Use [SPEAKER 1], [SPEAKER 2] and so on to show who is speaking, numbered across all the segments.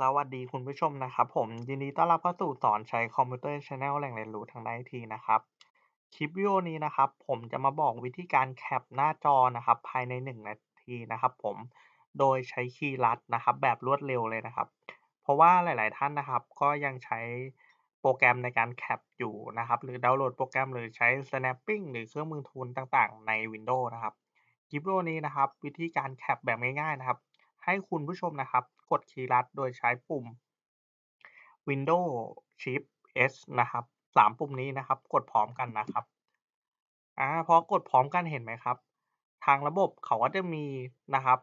[SPEAKER 1] สวัสดีคุณผู้ชมนะครับผม ยินดีต้อนรับเข้าสู่สอนใช้คอมพิวเตอร์ชาแนลแหล่งเรียนรู้ทางด้านไอทีนะครับ คลิปวิดีโอนี้นะครับ ผมจะมาบอกวิธีการแคปหน้าจอนะครับ ภายใน 1 นาทีนะครับ ผมโดยใช้คีย์ลัดนะครับ แบบรวดเร็วเลยนะครับ เพราะว่าหลาย ๆ ท่านนะครับ ก็ยังใช้โปรแกรมในการแคปอยู่นะครับ หรือดาวน์โหลดโปรแกรมหรือใช้ snapping หรือเครื่องมือทูลต่าง ๆ ใน Windows นะครับคลิปวิดีโอนี้นะครับ วิธีการแคปแบบง่าย ๆ นะครับ ให้คุณผู้ชมนะครับ กดคีย์ลัดโดยใช้ปุ่ม Windows Shift S นะครับสามปุ่มนี้นะครับ กดพร้อมกันนะครับอ่าพอกดพร้อมกันเห็นไหมครับ ทางระบบเขาก็จะมีนะครับ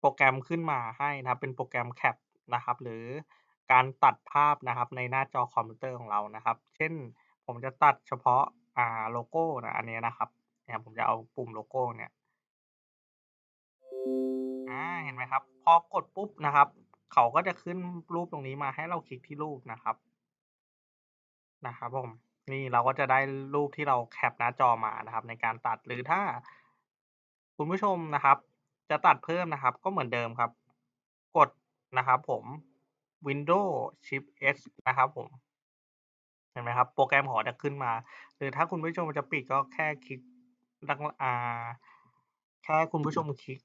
[SPEAKER 1] โปรแกรมขึ้นมาให้นะครับ เป็นโปรแกรมแคปนะครับ หรือการตัดภาพนะครับในหน้าจอคอมพิวเตอร์ของเรานะครับ เช่นผมจะตัดเฉพาะอ่าโลโก้นะอันนี้นะครับเนี่ยผมจะเอาปุ่มโลโก้เนี่ย อ่าเห็นไหมครับ พอกดปุ๊บนะครับ เขาก็จะขึ้นรูปตรงนี้มาให้เราคลิกที่รูปนะครับ นะครับผมนี่เราก็จะได้รูปที่เราแคปหน้าจอมานะครับ ในการตัดหรือถ้า คุณผู้ชมนะครับ จะตัดเพิ่มนะครับ ก็เหมือนเดิมครับ กดนะครับผม Windows Shift S นะครับผมเห็นไหมครับ โปรแกรมเขาจะขึ้นมา หรือถ้าคุณผู้ชมจะปิดก็แค่คลิกดังอ่าแค่คุณผู้ชมคลิก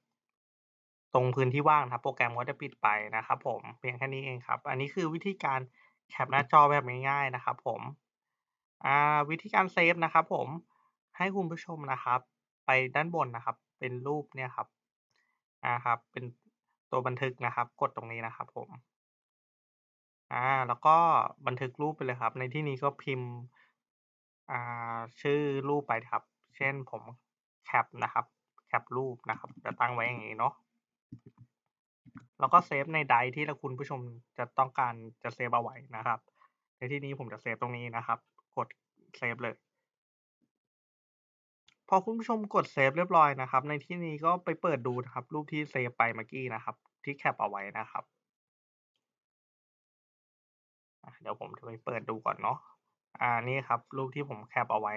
[SPEAKER 1] ตรงพื้นที่ว่างนะครับโปรแกรมก็จะปิดไปนะครับ ผมเพียงแค่นี้เองครับ อันนี้คือวิธีการแคปหน้าจอแบบง่ายๆนะครับ ผมวิธีการเซฟนะครับผมให้คุณผู้ชมนะครับ ไปด้านบนนะครับ เป็นรูปเนี่ยครับอ่าครับ เป็นตัวบันทึกนะครับ กดตรงนี้นะครับ ผมอ่าแล้วก็บันทึกรูปไปเลยครับ ในที่นี้ก็พิมพ์อ่าชื่อรูปไปครับ เช่นผมแคปนะครับแคปรูปนะครับจะตั้งไว้อย่างงี้เนาะ แล้วก็เซฟในไดรฟ์ที่คุณผู้ชมจะต้องการจะเซฟเอาไว้นะครับ ในที่นี้ผมจะเซฟตรงนี้นะครับ กดเซฟเลย พอคุณผู้ชมกดเซฟเรียบร้อยนะครับ ในที่นี้ก็ไปเปิดดูนะครับ รูปที่เซฟไปเมื่อกี้นะครับ ที่แคปเอาไว้นะครับเดี๋ยวผมจะไปเปิดดูก่อนเนาะอ่านี่ครับ รูปที่ผมแคปเอาไว้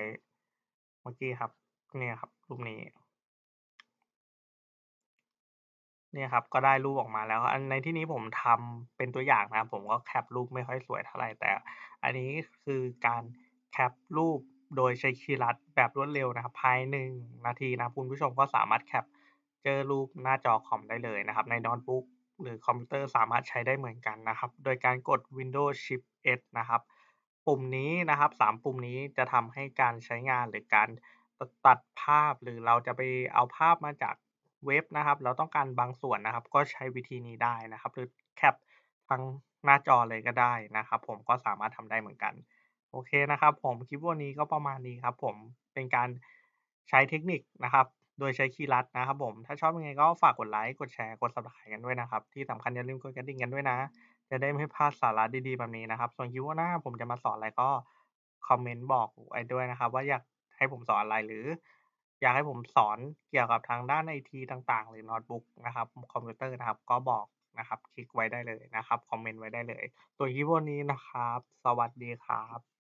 [SPEAKER 1] เมื่อกี้ครับ เนี่ยครับ รูปนี้ เนี่ยครับ ก็ได้รูปออกมาแล้ว อันในที่นี้ผมทำเป็นตัวอย่างนะครับ ผมก็แคปรูปไม่ค่อยสวยเท่าไหร่ แต่ อันนี้คือการแคปรูปโดยใช้คีย์ลัดแบบรวดเร็วนะครับ ภาย1นาทีนะคุณผู้ชมก็สามารถแคปเจอรูปหน้าจอคอมได้เลยนะครับ ในโน้ตบุ๊กหรือคอมพิวเตอร์สามารถใช้ได้เหมือนกันนะครับ โดยการกด Windows Shift S นะครับ ปุ่มนี้นะครับ 3 ปุ่มนี้จะทำให้การใช้งานหรือการตัดภาพหรือเราจะไปเอาภาพมาจาก เว็บนะครับ เราต้องการบางส่วนนะครับ ก็ใช้วิธีนี้ได้นะครับ หรือแคปทั้งหน้าจอเลยก็ได้นะครับ ผมก็สามารถทำได้เหมือนกัน โอเคนะครับ ผมคลิปวันนี้ก็ประมาณนี้ครับ ผมเป็นการใช้เทคนิคนะครับ โดยใช้คีย์ลัดนะครับผมถ้าชอบยังไงก็ฝากกดไลก์กดแชร์กด Subscribe กันด้วยนะครับ ที่สำคัญอย่าลืมกดกระดิ่งกันด้วยนะ จะได้ไม่พลาดสาระดีๆแบบนี้นะครับ ส่วนคลิปหน้าผมจะมาสอนอะไรก็คอมเมนต์บอกไว้ด้วยนะครับ ว่าอยากให้ผมสอนอะไรหรือ อยากให้ผมสอนเกี่ยวกับทางด้านไอทีต่างๆ หรือโน้ตบุ๊กนะครับคอมพิวเตอร์นะครับ ก็บอกนะครับ คลิกไว้ได้เลยนะครับ คอมเมนต์ไว้ได้เลย ตัวนคลิปวันนี้นะครับ สวัสดีครับ